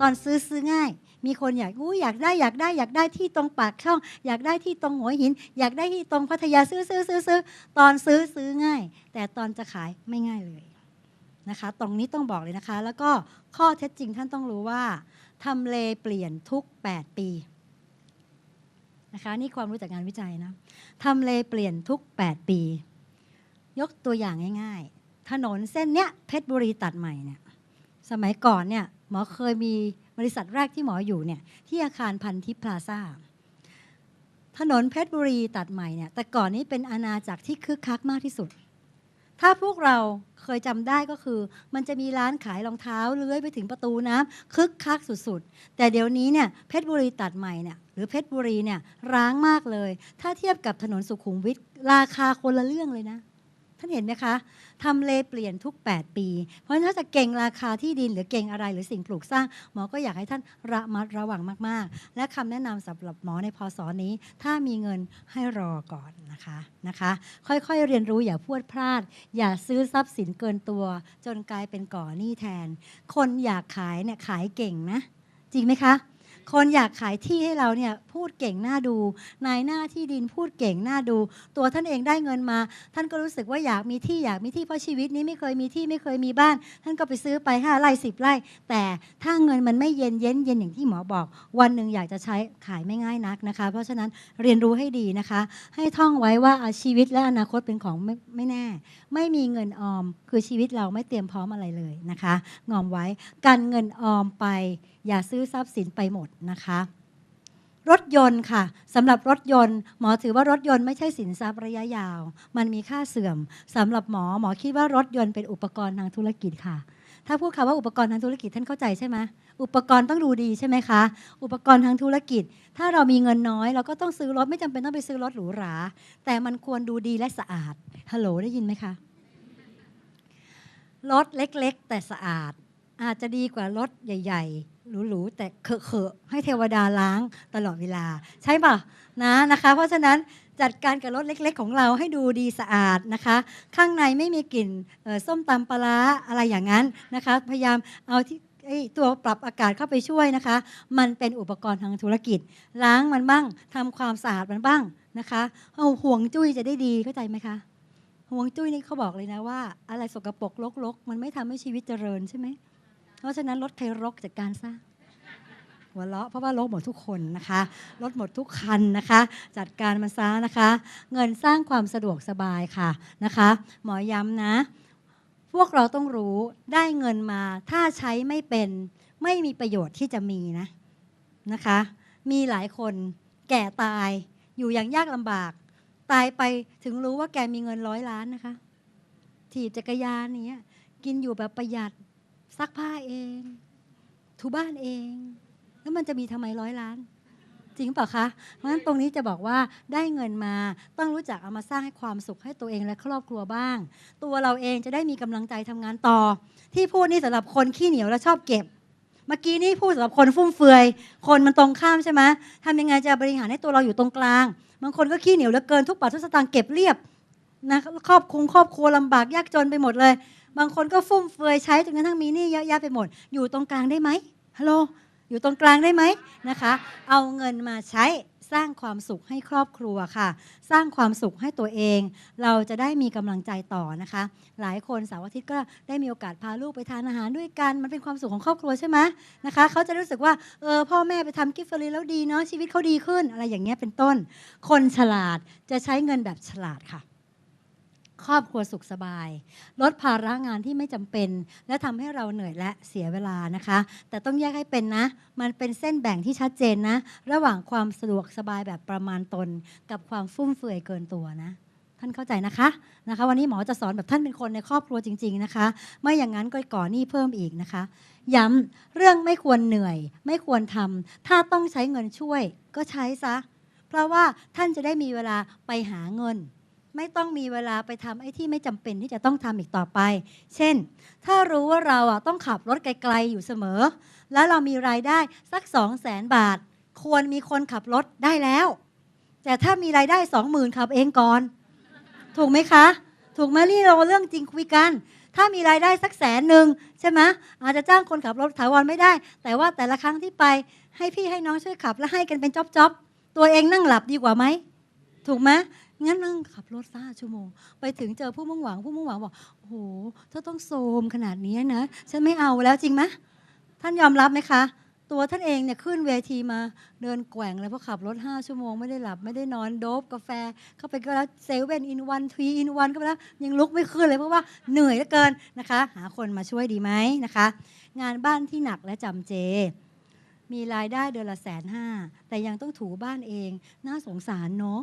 ตอนซื้อซื้อง่าย มีคนอยากอู้อยากได้อยากได้อยากได้ที่ตรงปากช่อง อยากได้ที่ตรงหัวหิน อยากได้ที่ตรงพัทยาซื้อซื้อซื้อซื้อตอนซื้อซื้อง่าย แต่ตอนจะขายไม่ง่ายเลยนะคะ ตรงนี้ต้องบอกเลยนะคะ แล้วก็ข้อเท็จจริงท่านต้องรู้ว่าทำเลเปลี่ยนทุก 8 ปีนะคะนี่ความรู้จากงานวิจัยนะทำเลเปลี่ยนทุก 8 ปี ยกตัวอย่างง่าย ๆ ถนนเส้นเนี้ยเพชรบุรีตัดใหม่เนี่ย สมัยก่อนเนี่ยหมอเคยมีบริษัทแรกที่หมออยู่เนี่ยที่อาคารพันทิพย์พลาซ่าถนนเพชรบุรีตัดใหม่เนี่ยแต่ก่อนนี้เป็นอาณาจักรที่คึกคักมากที่สุด ถ้าพวกเราเคยจำได้ก็คือ มันจะมีร้านขายรองเท้าเลื้อยไปถึงประตูน้ำคึกคักสุดๆ แต่เดี๋ยวนี้เนี่ยเพชรบุรีตัดใหม่เนี่ยหรือเพชรบุรีเนี่ยร้างมากเลย ถ้าเทียบกับถนนสุขุมวิทราคาคนละเรื่องเลยนะ ท่านเห็นไหมคะทำเลเปลี่ยนทุก 8 ปี เพราะฉะนั้นถ้าจะเก่งราคาที่ดินหรือเก่งอะไรหรือสิ่งปลูกสร้าง หมอก็อยากให้ท่านระมัดระวังมากๆ และคำแนะนำสำหรับหมอในพศนี้ ถ้ามีเงินให้รอก่อนนะคะนะคะ ค่อยๆเรียนรู้อย่าพูดพลาด อย่าซื้อทรัพย์สินเกินตัว จนกลายเป็นก่อหนี้แทน คนอยากขายเนี่ยขายเก่งนะ จริงไหมคะ คนอยากขายที่ให้เราเนี่ยพูดเก่งน่าดู นายหน้าที่ดินพูดเก่งน่าดู ตัวท่านเองได้เงินมา ท่านก็รู้สึกว่าอยากมีที่อยากมีที่เพราะชีวิตนี้ไม่เคยมีที่ไม่เคยมีบ้าน ท่านก็ไปซื้อไปห้าไร่สิบไร่ แต่ถ้าเงินมันไม่เย็นเย็นเย็นอย่างที่หมอบอก วันหนึ่งอยากจะใช้ขายไม่ง่ายนักนะคะ เพราะฉะนั้นเรียนรู้ให้ดีนะคะ ให้ท่องไว้ว่าอาชีวิตและอนาคตเป็นของไม่ไม่แน่ ไม่มีเงินออม คือชีวิตเราไม่เตรียมพร้อมอะไรเลยนะคะ งอมไว้กันเงินออมไป อย่าซื้อทรัพย์สินไปหมดนะคะ รถยนต์ค่ะสำหรับรถยนต์ หมอถือว่ารถยนต์ไม่ใช่สินทรัพย์ระยะยาว มันมีค่าเสื่อมสำหรับหมอหมอคิดว่ารถยนต์เป็นอุปกรณ์ทางธุรกิจค่ะ ถ้าพูดคำว่าอุปกรณ์ทางธุรกิจท่านเข้าใจใช่ไหมอุปกรณ์ต้องดูดีใช่ไหมคะ อุปกรณ์ทางธุรกิจ ถ้าเรามีเงินน้อยเราก็ต้องซื้อรถไม่จำเป็นต้องไปซื้อรถหรูหราแต่มันควรดูดีและสะอาดฮัลโหลได้ยินไหมคะรถเล็ก ๆ แต่สะอาด อาจจะดีกว่ารถใหญ่ ๆ หรูๆแต่เขอะๆให้เทวดาล้างตลอดเวลา ใช่ป่ะนะนะคะ เพราะฉะนั้นจัดการกับรถเล็ก ๆ ของเราให้ดูดีสะอาดนะคะ ข้างในไม่มีกลิ่นส้มตำปลาร้าอะไรอย่างนั้นนะคะ พยายามเอาที่ตัวปรับอากาศเข้าไปช่วยนะคะ มันเป็นอุปกรณ์ทางธุรกิจ ล้างมันบ้างทำความสะอาดมันบ้างนะคะเอาห่วงจุ้ยจะได้ดีเข้าใจไหมคะห่วงจุ้ยนี่เขาบอกเลยนะว่า อะไรสกปรกรกๆมันไม่ทำให้ชีวิตเจริญใช่ไหม เพราะฉะนั้นรถใครรกจัดการซะหัวเราะเพราะว่ารถหมดทุกคนนะคะรถหมดทุกคันนะคะ จัดการมันซะนะคะ เงินสร้างความสะดวกสบายค่ะนะคะ หมอย้ำนะ พวกเราต้องรู้ได้เงินมา ถ้าใช้ไม่เป็นไม่มีประโยชน์ที่จะมีนะนะคะ มีหลายคนแก่ตายอยู่อย่างยากลำบาก ตายไปถึงรู้ว่าแกมีเงินร้อยล้านนะคะถีบจักรยานนี้กินอยู่แบบประหยัด ซักผ้าเอง ถูบ้านเอง แล้วมันจะมีทำไมร้อยล้าน จริงเปล่าคะเพราะฉะนั้นตรงนี้จะบอกว่าได้เงินมาต้องรู้จักเอามาสร้างให้ความสุขให้ตัวเองและครอบครัวบ้าง ตัวเราเองจะได้มีกำลังใจทำงานต่อ ที่พูดนี่สำหรับคนขี้เหนียวและชอบเก็บเมื่อกี้นี่พูดสำหรับคนฟุ่มเฟือย คนมันตรงข้ามใช่ไหมทำยังไงจะบริหารให้ตัวเราอยู่ตรงกลาง บางคนก็ขี้เหนียวเหลือเกินทุกบาททุกสตางค์เก็บเรียบนะครอบครุงครอบครัวลำบากยากจนไปหมดเลย บางคนก็ฟุ่มเฟือยใช้จนกระทั่งมีหนี้เยอะแยะไปหมด อยู่ตรงกลางได้ไหมฮัลโหลอยู่ตรงกลางได้ไหมนะคะ เอาเงินมาใช้สร้างความสุขให้ครอบครัวค่ะ สร้างความสุขให้ตัวเอง เราจะได้มีกำลังใจต่อนะคะ หลายคนเสาร์อาทิตย์ก็ได้มีโอกาสพาลูกไปทานอาหารด้วยกัน มันเป็นความสุขของครอบครัวใช่ไหมนะคะเขาจะรู้สึกว่าเออพ่อแม่ไปทำกิฟต์ฟรีแล้วดีเนาะชีวิตเขาดีขึ้น อะไรอย่างเงี้ยเป็นต้น คนฉลาดจะใช้เงินแบบฉลาดค่ะ ครอบครัวสุขสบาย ลดภาระงานที่ไม่จำเป็น และทำให้เราเหนื่อยและเสียเวลานะคะ แต่ต้องแยกให้เป็นนะ มันเป็นเส้นแบ่งที่ชัดเจนนะ ระหว่างความสะดวกสบายแบบประมาณตน กับความฟุ่มเฟือยเกินตัวนะ ท่านเข้าใจนะคะนะคะ วันนี้หมอจะสอนแบบท่านเป็นคนในครอบครัวจริง ๆนะคะ ไม่อย่างนั้นก็ก่อหนี้เพิ่มอีกนะคะ ย้ำเรื่องไม่ควรเหนื่อย ไม่ควรทำถ้าต้องใช้เงินช่วยก็ใช้ซะเพราะว่าท่านจะได้มีเวลาไปหาเงิน ไม่ต้องมีเวลาไปทำไอ้ที่ไม่จำเป็นที่จะต้องทำอีกต่อไป เช่น ถ้ารู้ว่าเราอะต้องขับรถไกลๆอยู่เสมอ แล้วเรามีรายได้สัก2 0 0แสนบาท ควรมีคนขับรถได้แล้ว แต่ถ้ามีรายได้20,000ขับเองก่อน ถูกไหมคะ ถูกไหมนี่เราเรื่องจริงคุยกัน ถ้ามีรายได้สักแสนหนึ่งใช่ไหมอาจจะจ้างคนขับรถถาวรไม่ได้ แต่ว่าแต่ละครั้งที่ไปให้พี่ให้น้องช่วยขับแล้วให้กันเป็นจ๊อบๆตัวเองนั่งหลับดีกว่าไหมถูกไหม งั้นนั่งขับรถซ่าชั่วโมง ไปถึงเจอผู้มุ่งหวังผู้มุ่งหวังบอกโอ้โหถ้าต้องโซมขนาดนี้นะฉันไม่เอาแล้วจริงไหมท่านยอมรับไหมคะตัวท่านเองเนี่ยขึ้นเวทีมาเดินแกว่งเลยเพราะขับรถ 5 ชั่วโมงไม่ได้หลับไม่ได้นอนโดบกาแฟ เข้าไปก็แล้วเซเว่นอินวันทรีอินวันก็ไปแล้ว ยังลุกไม่ขึ้นเลยเพราะว่าเหนื่อยเหลือเกินนะคะ หาคนมาช่วยดีไหมนะคะ งานบ้านที่หนักและจำเจ มีรายได้เดือนละแสนห้าแต่ยังต้องถูบ้านเอง น่าสงสารเนาะ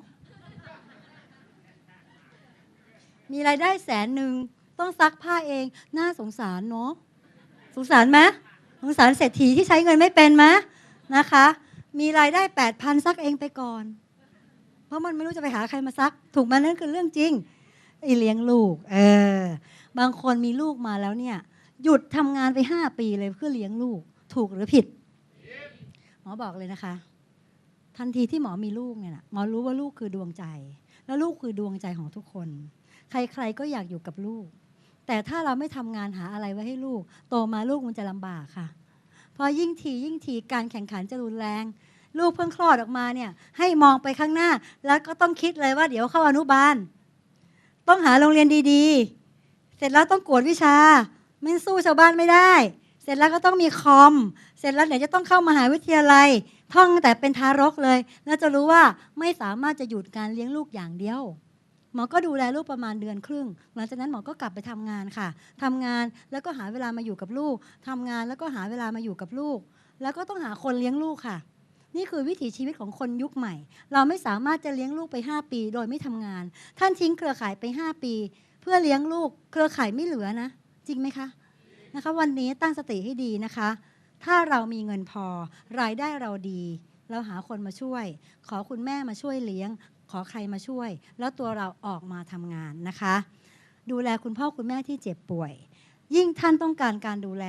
มีรายได้แสนหนึ่งต้องซักผ้าเอง น่าสงสารเนาะสงสารไหมสงสารเศรษฐีที่ใช้เงินไม่เป็นไหมนะคะ มีรายได้แปดพันซักเองไปก่อน เพราะมันไม่รู้จะไปหาใครมาซัก ถูกไหมนั่นคือเรื่องจริงไอเลี้ยงลูก เออ บางคนมีลูกมาแล้วเนี่ย หยุดทำงานไปห้าปีเลยเพื่อเลี้ยงลูก ถูกหรือผิดหมอบอกเลยนะคะ ทันทีที่หมอมีลูกเนี่ยนะหมอรู้ว่าลูกคือดวงใจ แล้วลูกคือดวงใจของทุกคน ใครๆก็อยากอยู่กับลูก แต่ถ้าเราไม่ทำงานหาอะไรไว้ให้ลูก โตมาลูกมันจะลำบากค่ะ พอยิ่งทียิ่งทีการแข่งขันจะรุนแรง ลูกเพิ่งคลอดออกมาเนี่ยให้มองไปข้างหน้า แล้วก็ต้องคิดเลยว่าเดี๋ยวเข้าอนุบาล ต้องหาโรงเรียนดีๆ เสร็จแล้วต้องกวดวิชาไม่สู้ชาวบ้านไม่ได้ เสร็จแล้วก็ต้องมีคอม เสร็จแล้วเดี๋ยวจะต้องเข้ามหาวิทยาลัย ท่องตั้งแต่เป็นทารกเลย แล้วจะรู้ว่าไม่สามารถจะหยุดการเลี้ยงลูกอย่างเดียว หมอก็ดูแลลูกประมาณเดือนครึ่ง หลังจากนั้นหมอก็กลับไปทำงานค่ะทำงานแล้วก็หาเวลามาอยู่กับลูกทำงานแล้วก็หาเวลามาอยู่กับลูก แล้วก็ต้องหาคนเลี้ยงลูกค่ะ นี่คือวิถีชีวิตของคนยุคใหม่ เราไม่สามารถจะเลี้ยงลูกไป 5 ปี โดยไม่ทำงาน ท่านทิ้งเครือข่ายไป 5 ปี เพื่อเลี้ยงลูก เครือข่ายไม่เหลือนะ จริงไหมคะนะคะ วันนี้ตั้งสติให้ดีนะคะ ถ้าเรามีเงินพอรายได้เราดีเราหาคนมาช่วย ขอคุณแม่มาช่วยเลี้ยง ขอใครมาช่วย แล้วตัวเราออกมาทำงานนะคะ ดูแลคุณพ่อคุณแม่ที่เจ็บป่วย ยิ่งท่านต้องการการดูแล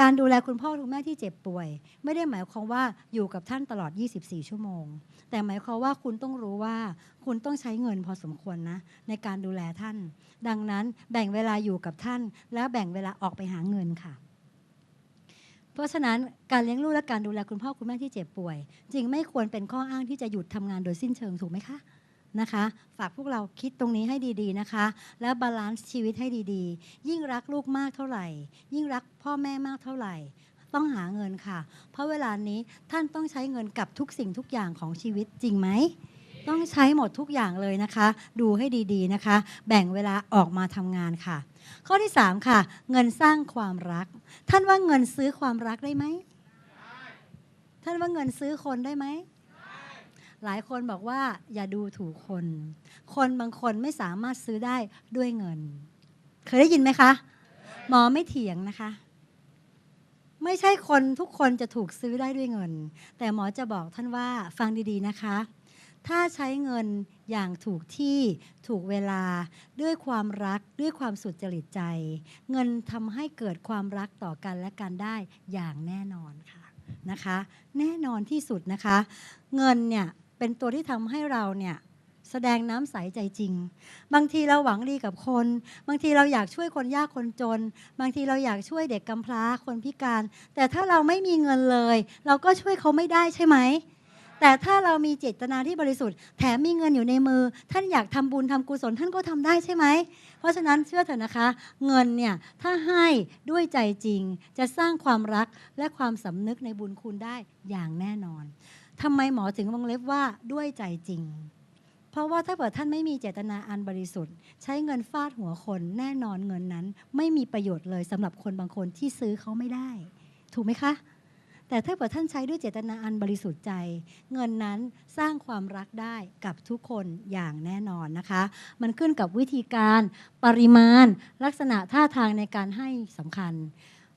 การดูแลคุณพ่อคุณแม่ที่เจ็บป่วย ไม่ได้หมายความว่าอยู่กับท่านตลอด 24 ชั่วโมง แต่หมายความว่าคุณต้องรู้ว่า คุณต้องใช้เงินพอสมควรนะ ในการดูแลท่าน ดังนั้นแบ่งเวลาอยู่กับท่าน แล้วแบ่งเวลาออกไปหาเงินค่ะ เพราะฉะนั้นการเลี้ยงลูกและการดูแลคุณพ่อคุณแม่ที่เจ็บป่วย จึงไม่ควรเป็นข้ออ้างที่จะหยุดทำงานโดยสิ้นเชิงถูกไหมคะนะคะ ฝากพวกเราคิดตรงนี้ให้ดีๆนะคะ แล้วบาลานซ์ชีวิตให้ดีๆ ยิ่งรักลูกมากเท่าไหร่ ยิ่งรักพ่อแม่มากเท่าไหร่ ต้องหาเงินค่ะ เพราะเวลานี้ท่านต้องใช้เงินกับทุกสิ่งทุกอย่างของชีวิตจริงไหม ต้องใช้หมดทุกอย่างเลยนะคะ ดูให้ดีๆนะคะ แบ่งเวลาออกมาทำงานค่ะ ข้อที่ 3 ค่ะ เงินสร้างความรัก ท่านว่าเงินซื้อความรักได้ไหมท่านว่าเงินซื้อคนได้ไหมหลายคนบอกว่าอย่าดูถูกคน คนบางคนไม่สามารถซื้อได้ด้วยเงิน เคยได้ยินไหมคะ หมอไม่เถียงนะคะ ไม่ใช่คนทุกคนจะถูกซื้อได้ด้วยเงิน แต่หมอจะบอกท่านว่าฟังดีๆนะคะ ถ้าใช้เงินอย่างถูกที่ถูกเวลาด้วยความรักด้วยความสุจริตใจ เงินทำให้เกิดความรักต่อกันและกันได้อย่างแน่นอนค่ะนะคะ แน่นอนที่สุดนะคะ เงินเนี่ยเป็นตัวที่ทำให้เราเนี่ยแสดงน้ำใสใจจริง บางทีเราหวังดีกับคน บางทีเราอยากช่วยคนยากคนจน บางทีเราอยากช่วยเด็กกำพร้าคนพิการ แต่ถ้าเราไม่มีเงินเลย เราก็ช่วยเขาไม่ได้ใช่ไหม แต่ถ้าเรามีเจตนาที่บริสุทธิ์แถมมีเงินอยู่ในมือ ท่านอยากทำบุญทำกุศลท่านก็ทำได้ใช่ไหม เพราะฉะนั้นเชื่อเถอะนะคะ เงินเนี่ยถ้าให้ด้วยใจจริง จะสร้างความรักและความสำนึกในบุญคุณได้อย่างแน่นอนทำไมหมอถึงวงเล็บว่าด้วยใจจริงเพราะว่าถ้าเกิดท่านไม่มีเจตนาอันบริสุทธิ์ ใช้เงินฟาดหัวคนแน่นอนเงินนั้น ไม่มีประโยชน์เลยสำหรับคนบางคนที่ซื้อเขาไม่ได้ ถูกไหมคะ แต่ถ้าเกิดท่านใช้ด้วยเจตนาอันบริสุทธิ์ใจ เงินนั้นสร้างความรักได้กับทุกคนอย่างแน่นอนนะคะ มันขึ้นกับวิธีการปริมาณลักษณะท่าทางในการให้สำคัญ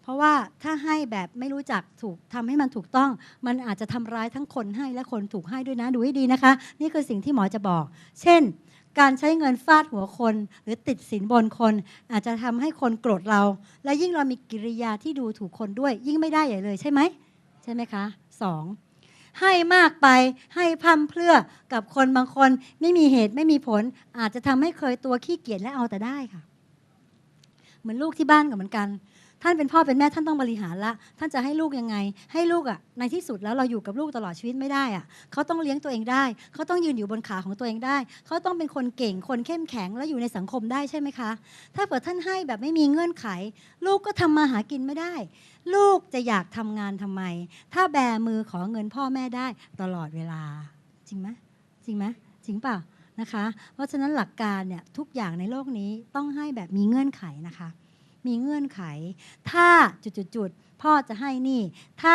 เพราะว่าถ้าให้แบบไม่รู้จักถูกทำให้มันถูกต้อง มันอาจจะทำร้ายทั้งคนให้และคนถูกให้ด้วยนะดูให้ดีนะคะ นี่คือสิ่งที่หมอจะบอก เช่นการใช้เงินฟาดหัวคน หรือติดสินบนคน อาจจะทำให้คนโกรธเรา และยิ่งเรามีกิริยาที่ดูถูกคนด้วย ยิ่งไม่ได้ใหญ่เลยใช่ไหม ใช่ไหมคะสองให้มากไปให้พั่มเพื่อกับคนบางคนไม่มีเหตุไม่มีผล อาจจะทำให้เคยตัวขี้เกียจและเอาแต่ได้ค่ะ เหมือนลูกที่บ้านก็เหมือนกัน ท่านเป็นพ่อเป็นแม่ท่านต้องบริหารละ ท่านจะให้ลูกยังไง ให้ลูกอะในที่สุดแล้วเราอยู่กับลูกตลอดชีวิตไม่ได้อะเขาต้องเลี้ยงตัวเองได้ เขาต้องยืนอยู่บนขาของตัวเองได้ เขาต้องเป็นคนเก่งคนเข้มแข็งและอยู่ในสังคมได้ใช่ไหมคะ ถ้าเกิดท่านให้แบบไม่มีเงื่อนไข ลูกก็ทำมาหากินไม่ได้ ลูกจะอยากทำงานทำไม ถ้าแบมือขอเงินพ่อแม่ได้ตลอดเวลา จริงไหมจริงไหมจริงเปล่านะคะ เพราะฉะนั้นหลักการเนี่ยทุกอย่างในโลกนี้ต้องให้แบบมีเงื่อนไขนะคะ มีเงื่อนไข ถ้าจุดๆพ่อจะให้นี่ ถ้า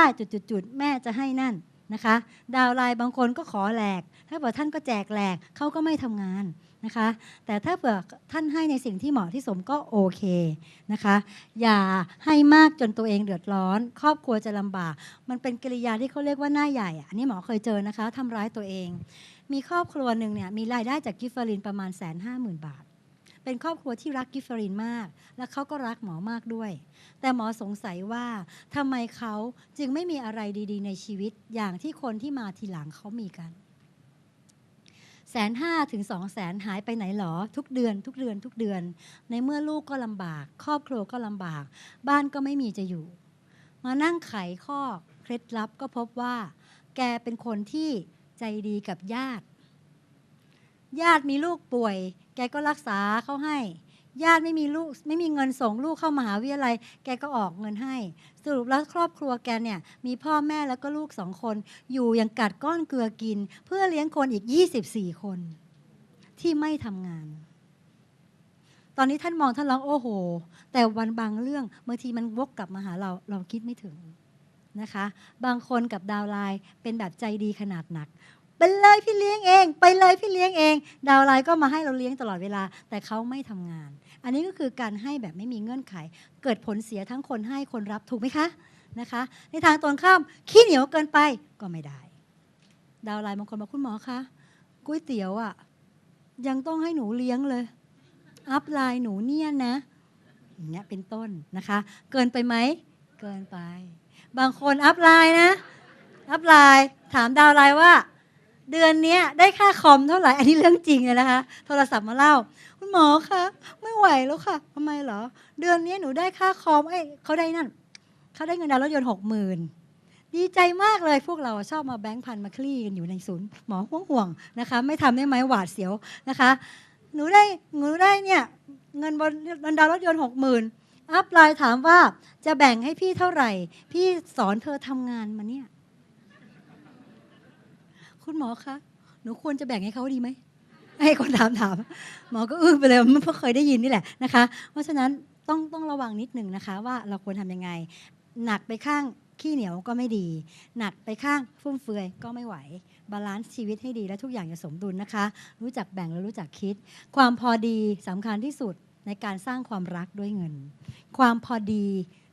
จุดๆแม่จะให้นั่นนะคะ ดาวไลน์บางคนก็ขอแหลก ถ้าเผื่อท่านก็แจกแหลกเขาก็ไม่ทำงานนะคะ แต่ถ้าเผื่อท่านให้ในสิ่งที่เหมาะที่สมก็โอเคนะคะ อย่าให้มากจนตัวเองเดือดร้อน ครอบครัวจะลำบาก มันเป็นกิริยาที่เขาเรียกว่าหน้าใหญ่อะอันนี้หมอเคยเจอนะคะทำร้ายตัวเอง มีครอบครัวหนึ่งเนี่ยมีรายได้จากกิฟเฟอรินประมาณแสนห้าหมื่นบาท เป็นครอบครัวที่รักกิฟเฟอรินมาก และเขาก็รักหมอมากด้วย แต่หมอสงสัยว่าทำไมเขาจึงไม่มีอะไรดีๆ ในชีวิตอย่างที่คนที่มาทีหลังเขามีกันแสนห้าถึงสองแสนหายไปไหนหรอ ทุกเดือน ทุกเดือน ทุกเดือน ในเมื่อลูกก็ลำบาก ครอบครัวก็ลำบาก บ้านก็ไม่มีจะอยู่ มานั่งไขข้อเคล็ดลับก็พบว่า แกเป็นคนที่ใจดีกับญาติ ญาติมีลูกป่วย แกก็รักษาเขาให้ ญาติไม่มีลูกไม่มีเงินส่งลูกเข้ามหาวิทยาลัย แกก็ออกเงินให้ สรุปแล้วครอบครัวแกเนี่ย มีพ่อแม่แล้วก็ลูกสองคน อยู่อย่างกัดก้อนเกลือกิน เพื่อเลี้ยงคนอีก 24 คน ที่ไม่ทำงานตอนนี้ท่านมองท่านร้องโอ้โห แต่วันบางเรื่องบางทีมันวกกลับมาหาเราเราคิดไม่ถึงนะคะ บางคนกับดาวไลน์เป็นแบบใจดีขนาดหนัก ไปเลยพี่เลี้ยงเอง ไปเลยพี่เลี้ยงเอง ดาวไลน์ก็มาให้เราเลี้ยงตลอดเวลา แต่เขาไม่ทำงาน อันนี้ก็คือการให้แบบไม่มีเงื่อนไข เกิดผลเสียทั้งคนให้คนรับถูกไหมคะนะคะ ในทางตรงข้ามขี้เหนียวเกินไปก็ไม่ได้ ดาวไลน์บางคนบอกคุณหมอคะก๋วยเตี๋ยวอะยังต้องให้หนูเลี้ยงเลย อัพไลน์หนูเนี่ยนะอย่างเงี้ยเป็นต้นนะคะ เกินไปไหมเกินไป บางคนอัพไลน์นะ อัพไลน์ถามดาวไลน์ว่า เดือนเนี้ยได้ค่าคอมเท่าไหร่ อันนี้เรื่องจริงเลยนะคะ โทรศัพท์มาเล่า คุณหมอคะไม่ไหวแล้วค่ะทำไมเหรอ เดือนนี้หนูได้ค่าคอมเอ้เขาได้นั่นเขาได้เงินดาวน์รถยนต์หกหมื่นดีใจมากเลยพวกเราชอบมาแบงค์พันมาคลี่กันอยู่ในศูนย์หมอห่วงห่วงนะคะ ไม่ทำได้ไหมหวาดเสียวนะคะ หนูได้หนูได้เนี่ยเงินบนบนดาวน์รถยนต์หกหมื่นอัพไลน์ถามว่าจะแบ่งให้พี่เท่าไหร่ พี่สอนเธอทำงานมาเนี่ย คุณหมอคะหนูควรจะแบ่งให้เขาดีไหมให้คนถามถามหมอก็อึ้งไปเลยเพราะเคยได้ยินนี่แหละนะคะ เพราะฉะนั้นต้องต้องระวังนิดหนึ่งนะคะว่าเราควรทำยังไง หนักไปข้างขี้เหนียวก็ไม่ดี หนักไปข้างฟุ่มเฟือยก็ไม่ไหว บาลานซ์ชีวิตให้ดีและทุกอย่างจะสมดุลนะคะ รู้จักแบ่งและรู้จักคิด ความพอดีสำคัญที่สุดในการสร้างความรักด้วยเงิน ความพอดี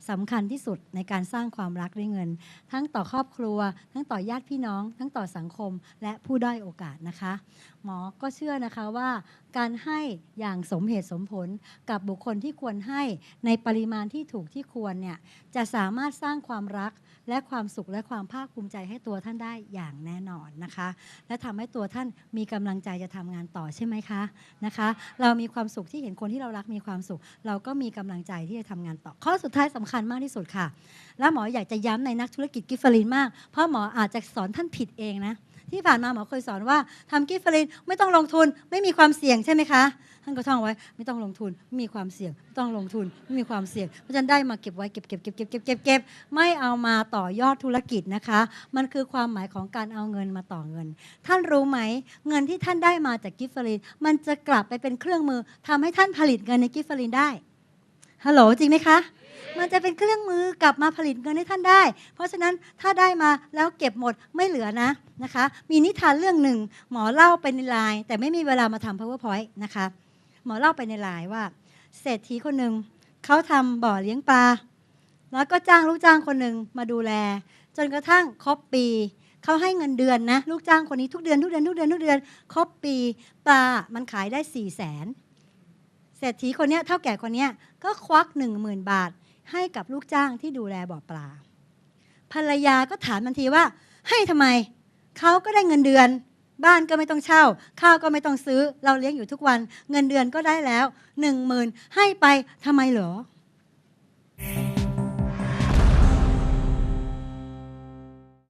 สำคัญที่สุดในการสร้างความรักด้วยเงิน ทั้งต่อครอบครัว ทั้งต่อญาติพี่น้อง ทั้งต่อสังคม และผู้ด้อยโอกาสนะคะ หมอก็เชื่อนะคะว่าการให้อย่างสมเหตุสมผลกับบุคคลที่ควรให้ในปริมาณที่ถูกที่ควรเนี่ยจะสามารถสร้างความรัก และความสุขและความภาคภูมิใจให้ตัวท่านได้อย่างแน่นอนนะคะ และทำให้ตัวท่านมีกำลังใจจะทำงานต่อใช่ไหมคะนะคะ เรามีความสุขที่เห็นคนที่เรารักมีความสุข เราก็มีกำลังใจที่จะทำงานต่อ ข้อสุดท้ายสำคัญมากที่สุดค่ะ และหมออยากจะย้ำในนักธุรกิจกิฟเฟอรินมาก เพราะหมออาจจะสอนท่านผิดเองนะ ที่ผ่านมาหมอเคยสอนว่าทำกิฟเฟอรินไม่ต้องลงทุนไม่มีความเสี่ยงใช่ไหมคะท่านก็ท่องไว้ไม่ต้องลงทุนไม่มีความเสี่ยงไม่ต้องลงทุนไม่มีความเสี่ยงเพราะฉะนั้นได้มาเก็บไว้เก็บเก็บเก็บเก็บเก็บเก็บเก็บไม่เอามาต่อยอดธุรกิจนะคะ มันคือความหมายของการเอาเงินมาต่อเงิน ท่านรู้ไหมเงินที่ท่านได้มาจากกิฟเฟอรินมันจะกลับไปเป็นเครื่องมือทำให้ท่านผลิตเงินในกิฟเฟอรินได้ฮัลโหลจริงไหมคะ มันจะเป็นเครื่องมือกลับมาผลิตเงินให้ท่านได้ เพราะฉะนั้นถ้าได้มาแล้วเก็บหมดไม่เหลือนะนะคะ มีนิทานเรื่องหนึ่ง หมอเล่าไปในไลน์แต่ไม่มีเวลามาทำ powerpoint นะคะ หมอเล่าไปในไลน์ว่า เศรษฐีคนหนึ่งเขาทำบ่อเลี้ยงปลา แล้วก็จ้างลูกจ้างคนหนึ่งมาดูแล จนกระทั่งครบปีเขาให้เงินเดือนนะลูกจ้างคนนี้ทุกเดือนทุกเดือนทุกเดือนทุกเดือนครบปีปลามันขายได้4ี่แสนเศรษฐีคนนี้เท่าแก่คนนี้ก็ควักหนึ่งหมื่นบาท ให้กับลูกจ้างที่ดูแลบ่อปลา ภรรยาก็ถามทันทีว่า ให้ทำไมเขาก็ได้เงินเดือน บ้านก็ไม่ต้องเช่า ข้าวก็ไม่ต้องซื้อ เราเลี้ยงอยู่ทุกวัน เงินเดือนก็ได้แล้วหนึ่งหมื่นให้ไปทำไมเหรอ